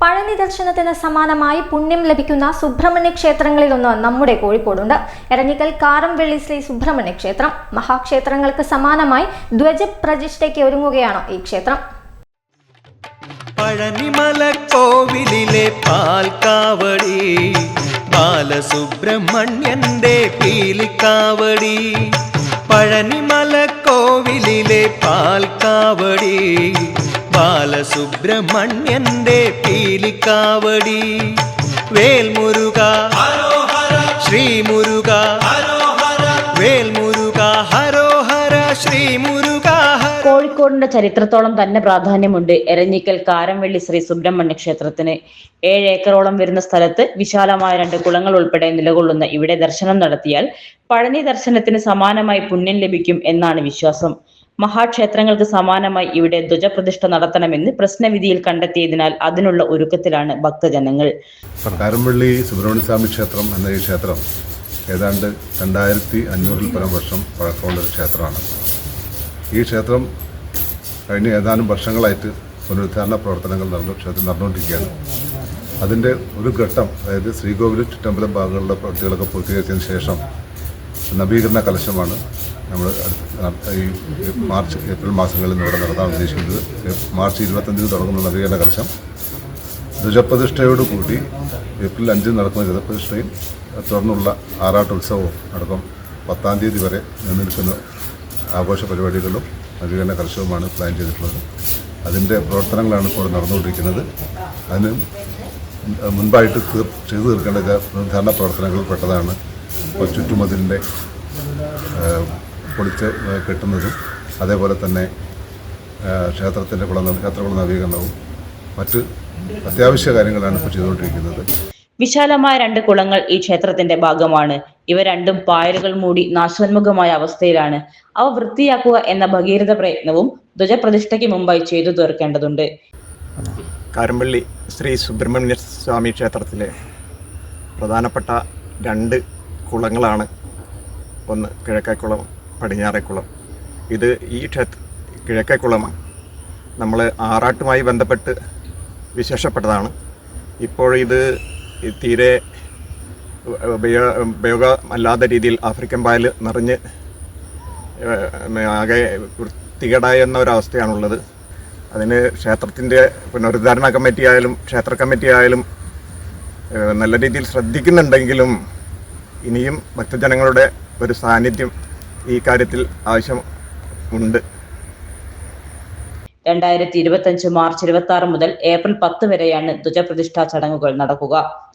പഴനി ദർശനത്തിന് സമാനമായി പുണ്യം ലഭിക്കുന്ന സുബ്രഹ്മണ്യ ക്ഷേത്രങ്ങളിലൊന്ന് നമ്മുടെ കോഴിക്കോടുണ്ട്. എരഞ്ഞിക്കൽ കാറംവെള്ളി ശ്രീ സുബ്രഹ്മണ്യ ക്ഷേത്രം. മഹാക്ഷേത്രങ്ങൾക്ക് സമാനമായി ധ്വജപ്രതിഷ്ഠയ്ക്ക് ഒരുങ്ങുകയാണ് ഈ ക്ഷേത്രം. പഴനിമല കോവിലിലെ പാൽക്കാവടി ബാലസുബ്രഹ്മണ്യന്റെ പീലിക്കാവടി പഴനിമല കോവിലിലെ പാൽക്കാവടി ബാലസുബ്രഹ്മണ്യന്റെ പീലിക്കാവടി വേൽമുരുക ശ്രീമുരുക കോഴിക്കോടിന്റെ ചരിത്രത്തോളം തന്നെ പ്രാധാന്യമുണ്ട്. എരഞ്ഞിക്കൽ കാരംവെള്ളി ശ്രീ സുബ്രഹ്മണ്യ ക്ഷേത്രത്തിന് ഏഴ് ഏക്കറോളം വരുന്ന സ്ഥലത്ത് വിശാലമായ രണ്ട് കുളങ്ങൾ ഉൾപ്പെടെ നിലകൊള്ളുന്ന ഇവിടെ ദർശനം നടത്തിയാൽ പഴനി ദർശനത്തിന് സമാനമായി പുണ്യം ലഭിക്കും എന്നാണ് വിശ്വാസം. മഹാക്ഷേത്രങ്ങൾക്ക് സമാനമായി ഇവിടെ ധ്വജപ്രതിഷ്ഠ നടത്തണമെന്ന് പ്രശ്നവിധിയിൽ കണ്ടെത്തിയതിനാൽ അതിനുള്ള ഒരുക്കത്തിലാണ് ഭക്തജനങ്ങൾ. കാരംപള്ളി സുബ്രഹ്മണ്യ സ്വാമി ക്ഷേത്രം എന്ന ഈ ക്ഷേത്രം ഏതാണ്ട് രണ്ടായിരത്തി അഞ്ഞൂറിൽ പരം വർഷം പഴക്കമുള്ള ഒരു ക്ഷേത്രമാണ്. ഈ ക്ഷേത്രം കഴിഞ്ഞ ഏതാനും വർഷങ്ങളായിട്ട് പുനരുദ്ധാരണ പ്രവർത്തനങ്ങൾ നടന്നു ക്ഷേത്രം നടന്നുകൊണ്ടിരിക്കുകയാണ്. അതിന്റെ ഒരു ഘട്ടം അതായത് ശ്രീകോവിൽ ചുറ്റമ്പലം ഭാഗങ്ങളിലെ പ്രവൃത്തികളൊക്കെ പൂർത്തീകരിച്ചതിന് ശേഷം നവീകരണ കലശമാണ് നമ്മൾ ഈ മാർച്ച് ഏപ്രിൽ മാസങ്ങളിൽ ഇവിടെ നടത്താൻ ഉദ്ദേശിക്കുന്നത്. മാർച്ച് ഇരുപത്തഞ്ചിന് തുടങ്ങുന്ന നവീകരണ കലശം. ധ്വജപ്രതിഷ്ഠയോടുകൂടി ഏപ്രിൽ അഞ്ചിന് നടക്കുന്ന ധ്വജപ്രതിഷ്ഠയും തുടർന്നുള്ള ആറാട്ടുത്സവവും അടക്കം പത്താം തീയതി വരെ നിലനിൽക്കുന്ന ആഘോഷ പരിപാടികളും നവീകരണ കർഷകമാണ് പ്ലാൻ ചെയ്തിട്ടുള്ളത്. അതിന്റെ പ്രവർത്തനങ്ങളാണ് ഇപ്പോൾ നടന്നുകൊണ്ടിരിക്കുന്നത്. അതിന് മുൻപായിട്ട് ചെയ്തു തീർക്കേണ്ട നിർദ്ധാരണ പ്രവർത്തനങ്ങളിൽ പെട്ടതാണ് ഇപ്പോൾ ചുറ്റുമതിലിന്റെ പൊളിച്ച് കെട്ടുന്നതും അതേപോലെ തന്നെ ക്ഷേത്രത്തിന്റെ കുള ക്ഷേത്രകുള നവീകരണവും മറ്റ് അത്യാവശ്യ കാര്യങ്ങളാണ് ഇപ്പോൾ ചെയ്തുകൊണ്ടിരിക്കുന്നത്. വിശാലമായ രണ്ട് കുളങ്ങൾ ഈ ക്ഷേത്രത്തിന്റെ ഭാഗമാണ്. ഇവ രണ്ടും പായലുകൾ മൂടി നാശോന്മുഖമായ അവസ്ഥയിലാണ്. അവ വൃത്തിയാക്കുക എന്ന ഭഗീരഥ പ്രയത്നവും ധ്വജപ്രതിഷ്ഠയ്ക്ക് മുമ്പായി ചെയ്തു തീർക്കേണ്ടതുണ്ട്. കാരമ്പള്ളി ശ്രീ സുബ്രഹ്മണ്യ സ്വാമി ക്ഷേത്രത്തിലെ പ്രധാനപ്പെട്ട രണ്ട് കുളങ്ങളാണ് ഒന്ന് കിഴക്കേക്കുളം പടിഞ്ഞാറേക്കുളം. ഇത് ഈ ക്ഷേത്ര കിഴക്കേക്കുളമാണ്. നമ്മൾ ആറാട്ടുമായി ബന്ധപ്പെട്ട് വിശേഷപ്പെട്ടതാണ്. ഇപ്പോൾ ഇത് തീരെ ഉപയോ ഉപയോഗമല്ലാത്ത രീതിയിൽ ആഫ്രിക്കൻ പായൽ നിറഞ്ഞ് ആകെ വൃത്തികേടായ എന്ന ഒരവസ്ഥയാണുള്ളത്. അതിന് ക്ഷേത്രത്തിന്റെ പുനരുദ്ധാരണ കമ്മിറ്റി ആയാലും ക്ഷേത്ര കമ്മിറ്റി ആയാലും നല്ല രീതിയിൽ ശ്രദ്ധിക്കുന്നുണ്ടെങ്കിലും ഇനിയും ഭക്തജനങ്ങളുടെ ഒരു സാന്നിധ്യം ഈ കാര്യത്തിൽ ആവശ്യം ഉണ്ട്. രണ്ടായിരത്തി ഇരുപത്തി അഞ്ച് മാർച്ച് ഇരുപത്തി ആറ് മുതൽ ഏപ്രിൽ പത്ത് വരെയാണ് ധ്വജപ്രതിഷ്ഠാ ചടങ്ങുകൾ നടക്കുക.